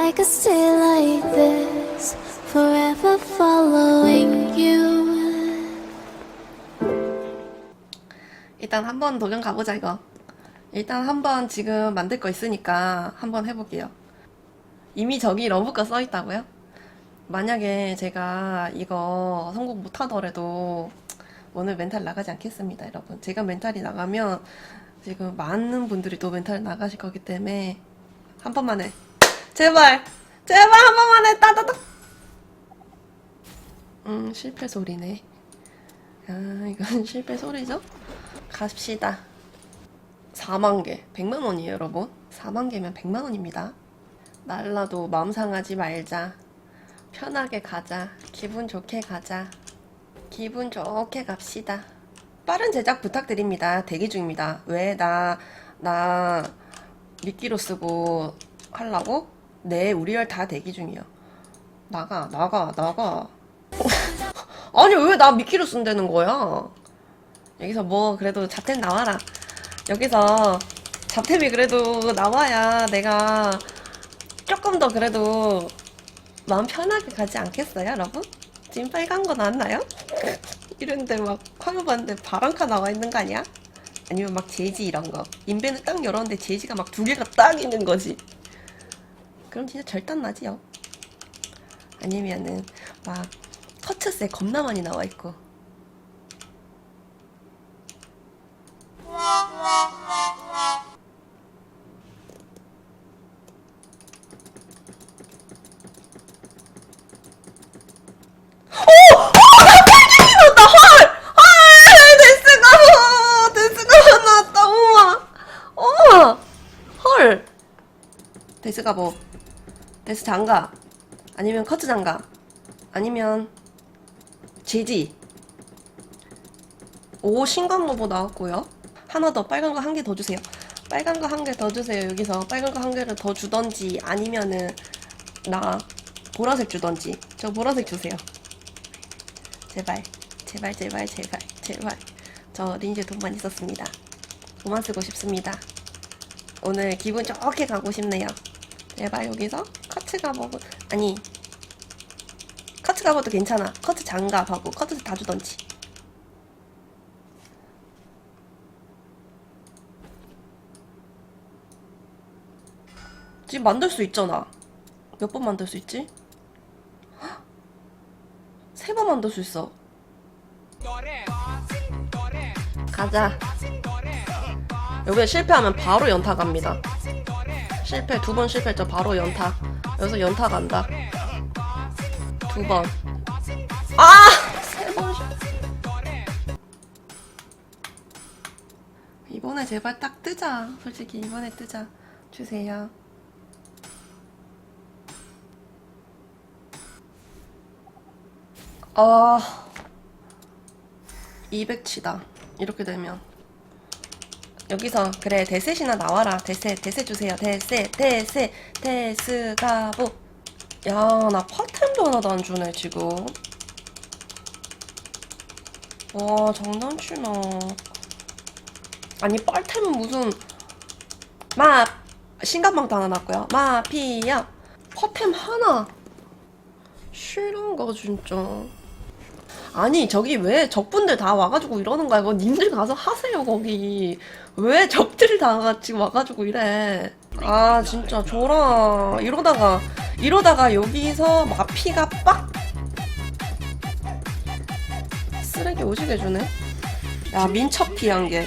I could stay like this, forever following you. 일단 한번 도전 가보자 이거. 일단 한번 지금 만들 거 있으니까 한번 해볼게요. 이미 저기 러브가 써 있다고요? 만약에 제가 이거 성공 못하더라도 오늘 멘탈 나가지 않겠습니다, 여러분. 제가 멘탈이 나가면 지금 많은 분들이 또 멘탈 나가실 거기 때문에 한 번만 해. 제발! 제발 한 번만 해! 따다닥! 음, 실패 소리네. 아, 이건 실패 소리죠? 갑시다. 4만 개. 100만 원이에요, 여러분. 4만 개면 100만 원입니다. 날라도 마음 상하지 말자. 편하게 가자. 기분 좋게 가자. 기분 좋게 갑시다. 빠른 제작 부탁드립니다. 대기 중입니다. 왜 나, 나 미끼로 쓰고 하려고? 네, 우리열 다 대기 중이요. 나가, 나가, 나가. 아니, 왜 나 미끼로 쓴다는 거야? 여기서 뭐, 그래도 잡템 나와라. 여기서 잡템이 그래도 나와야 내가 조금 더 그래도 마음 편하게 가지 않겠어요, 여러분? 지금 빨간 거 나왔나요? 이런데 막 화면 봤는데 바람카 나와 있는 거 아니야? 아니면 막 제지 이런 거. 인벤을 딱 열었는데 제지가 막 두 개가 딱 있는 거지. 그럼 진짜 절단 나지요. 아니면은 막 커츠세 겁나 많이 나와 있고. 헐! 데스가 데 뭐 데스 장가 아니면 커트 장가 아니면 제지 오 신관 로보 나왔고요. 하나 더 빨간 거 한 개 더 주세요. 빨간 거 한 개 더 주세요. 여기서 빨간 거 한 개를 더 주던지 아니면은 나 보라색 주던지. 저 보라색 주세요. 제발 제발 제발 제발 제발. 저 린즈 돈만 있었습니다. 돈만 쓰고 싶습니다. 오늘 기분 좋게 가고 싶네요. 제발 여기서 커트 가보고 아니 커트 가봐도 괜찮아 커트 장갑하고 커트 다 주던지 지금 만들 수 있잖아 몇 번 만들 수 있지? 세 번 만들 수 있어 가자. 여기에 실패하면 바로 연타 갑니다. 실패 두 번 실패했죠. 바로 연타. 여기서 연타 간다. 두 번. 아! 세 번. 실- 이번에 제발 딱 뜨자. 솔직히 이번에 뜨자. 주세요. 아. 200치다. 이렇게 되면. 여기서 그래 대셋이나 나와라. 대셋 대셋 주세요. 대셋 대셋 대스 가보. 야나 파템도 하나도 안 주네 지금. 와 장난치나. 아니 빨템은 무슨 마 신간방도 하나 났고요. 마피야 파템 하나. 싫은가 진짜. 아니 저기 왜 적분들 다 와가지고 이러는 거야 이거 님들 가서 하세요 거기. 왜 적들이 다 같이 와가지고 이래? 아 진짜 줘라 이러다가 이러다가 여기서 마피가 빡! 쓰레기 오지게 주네? 야 민첩피 한개.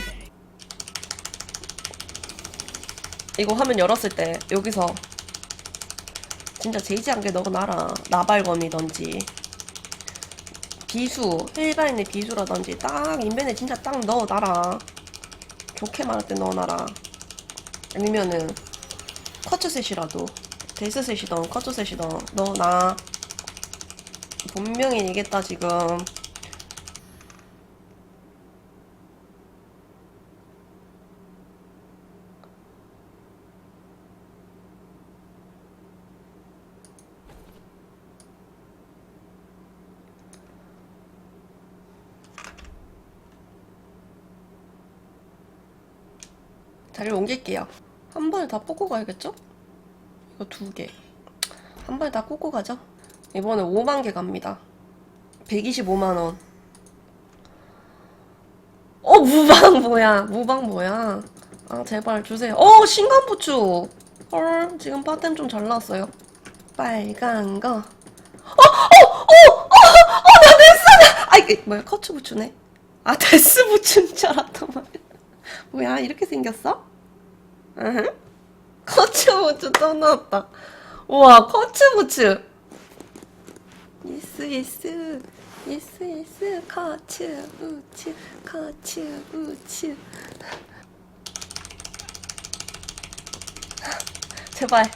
이거 화면 열었을 때 여기서 진짜 제이지 한개 넣어놔라 나발검이던지 비수, 일반인의 비수라든지 딱 인벤에 진짜 딱 넣어놔라. 좋게 말할 때 넣어놔라. 아니면은 커츠셋이라도 데스셋이던 커츠셋이던 넣어놔. 분명히 얘기했다 지금. 자리를 옮길게요. 한 번에 다 뽑고 가야겠죠? 이거 두 개. 한 번에 다 꽂고 가죠. 이번에 5만 개 갑니다. 125만 원. 어 무방 뭐야? 무방 뭐야? 아 제발 주세요. 어 신간 부추. 헐 지금 파템 좀 잘 나왔어요. 빨간 거. 어어어어어나 데스. 아 이게 뭐야 커츠 부추네. 아 데스 부추인 줄 알았단 말이야. 뭐야 이렇게 생겼어? 으흠. 커츠 부츠 또 나왔다. 우와 커츠 부츠. 예스 예스 예스 예스 커츠 부츠 커츠 부츠. 제발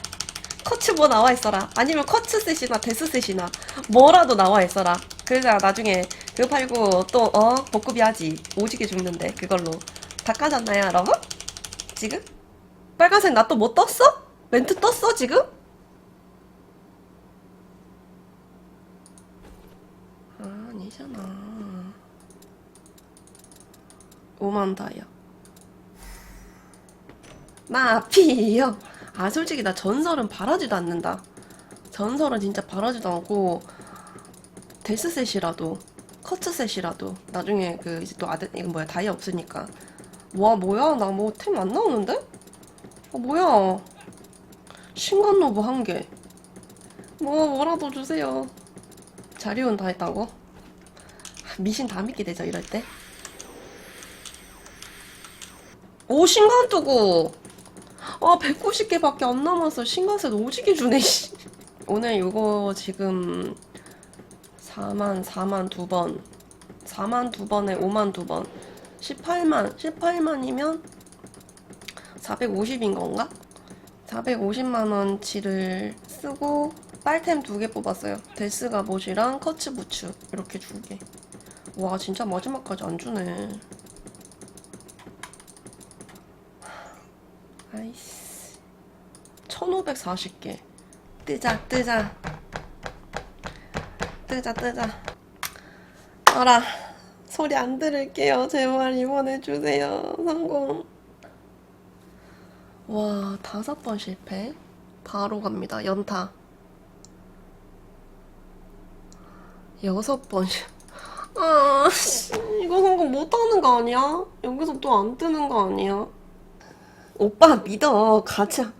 커츠 뭐 나와 있어라. 아니면 커츠 셋이나 데스 셋이나 뭐라도 나와 있어라. 그래야 나중에 그거 팔고 또 어 복급이 하지. 오지게 죽는데 그걸로 다 까졌나요, 여러분? 지금? 빨간색 나 또 뭐 떴어? 멘트 떴어 지금? 아, 아니잖아. 5만 다이아. 마피요. 아 솔직히 나 전설은 바라지도 않는다. 전설은 진짜 바라지도 않고 데스셋이라도 커츠셋이라도 나중에 그 이제 또 아들 이거 뭐야 다이아 없으니까 와 뭐야 나 뭐 템 안 나오는데? 어 뭐야 신간 로브 한 개. 뭐 뭐라도 주세요. 자리온 다 했다고? 미신 다 믿게 되죠 이럴 때. 오 신간 뜨고 아 190개밖에 안 남았어 신간세 오지게 주네 씨. 오늘 이거 지금 4만 4만 두 번 4만 두 번에 5만 두 번 18만 18만이면 450인 건가? 450만 원치를 쓰고 빨템 두 개 뽑았어요. 데스가 못이랑 커츠 부츠 이렇게 두 개. 와 진짜 마지막까지 안 주네. 아이씨. 1540개. 뜨자 뜨자. 뜨자 뜨자. 알아. 소리 안 들을게요. 제발 이번에 주세요. 성공. 와, 다섯 번 실패. 바로 갑니다. 연타. 여섯 번실 아, 씨, 이거 성공 못 하는 거 아니야? 여기서 또 안 뜨는 거 아니야? 오빠 믿어. 가자.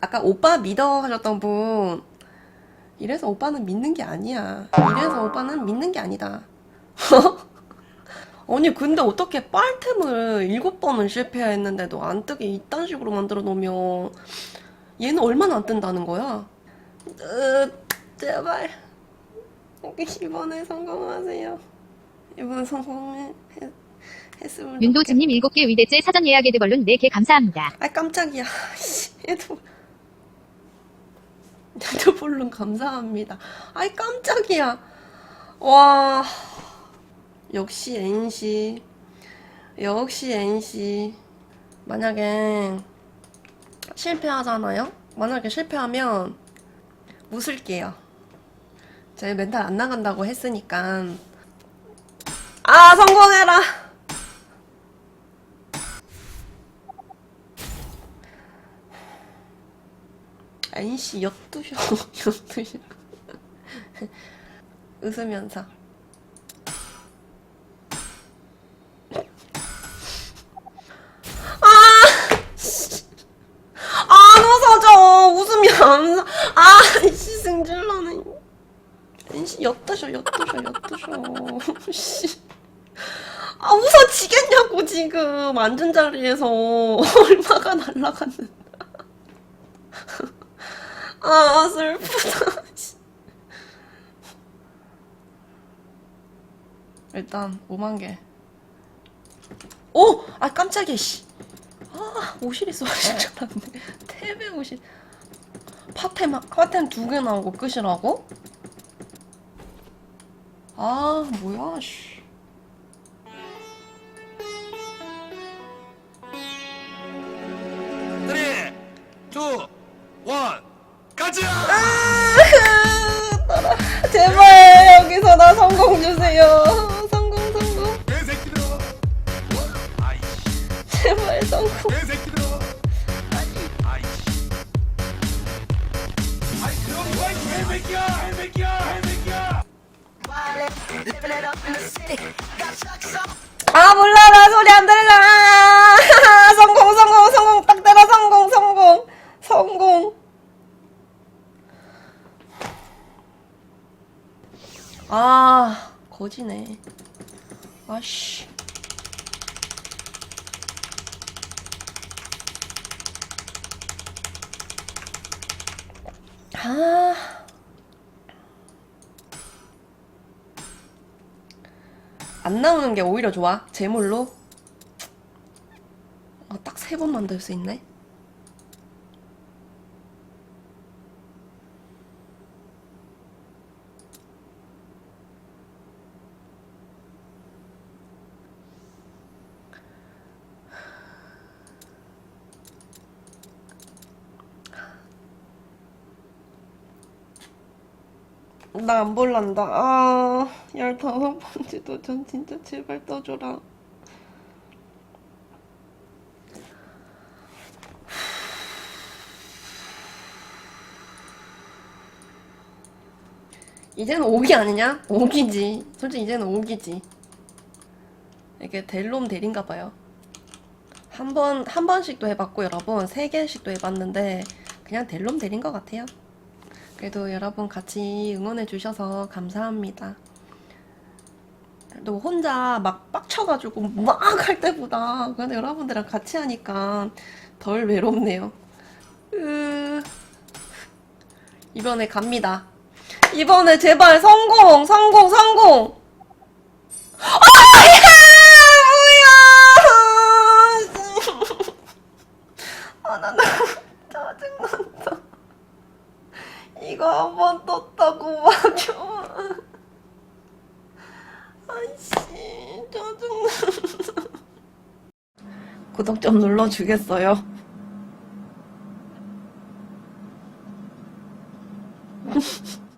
아까 오빠 믿어 하셨던 분 이래서 오빠는 믿는 게 아니야. 이래서 오빠는 믿는 게 아니다. 아니 근데 어떻게 빨템을 일곱 번은 실패했는데도 안 뜨게 이딴 식으로 만들어 놓으면 얘는 얼마나 안 뜬다는 거야? 으, 제발 이번에 성공하세요. 이번 성공했으면 윤도준님 7개 위대째 사전 예약 에드벌룬 4개 감사합니다. 아 깜짝이야. 씨, 얘도 물론 감사합니다. 아이 깜짝이야. 와 역시 NC 역시 NC 만약에 실패하잖아요. 만약에 실패하면 웃을게요. 제 멘탈 안 나간다고 했으니까 아 성공해라. NC 엿두셔 엿두셔. 웃으면서. 아! 안 웃어져 웃으면 안 웃어 아 NC 승질나네. NC 엿두셔 엿두셔 엿두셔. 씨. 아 웃어지겠냐고 지금. 앉은 자리에서 얼마가 날라갔는데 아 슬프다. 일단 5만 개. 오! 아 깜짝이야 씨. 아 오실이 쏘실 줄 알았네. 태배 오실. 파템 파템 두 개 나오고 끝이라고? 아 뭐야 씨. 아 몰라 나 소리 안 들려. 아, 성공 성공 성공. 딱 때려. 성공 성공. 성공. 아 거지네. 아씨. 아 안 나오는 게 오히려 좋아. 제물로. 아, 딱 세 번 만들 수 있네. 나 안 볼란다. 아, 열다섯 번째 도전 진짜 제발 떠줘라. 이제는 오기 아니냐? 오기지. 솔직히 이제는 오기지. 이게 델롬 델인가 봐요. 한 번, 한 번씩도 해봤고, 여러분. 세 개씩도 해봤는데, 그냥 델롬 델인 것 같아요. 그래도 여러분 같이 응원해 주셔서 감사합니다. 또 혼자 막 빡쳐가지고 막 할 때보다 그냥 여러분들이랑 같이 하니까 덜 외롭네요. 으... 이번에 갑니다. 이번에 제발 성공, 성공, 성공. 아, 나 너무 짜증난다. 이거 한 번 떴다고 막혀. 아이씨, 짜증나. 구독 좀 눌러주겠어요?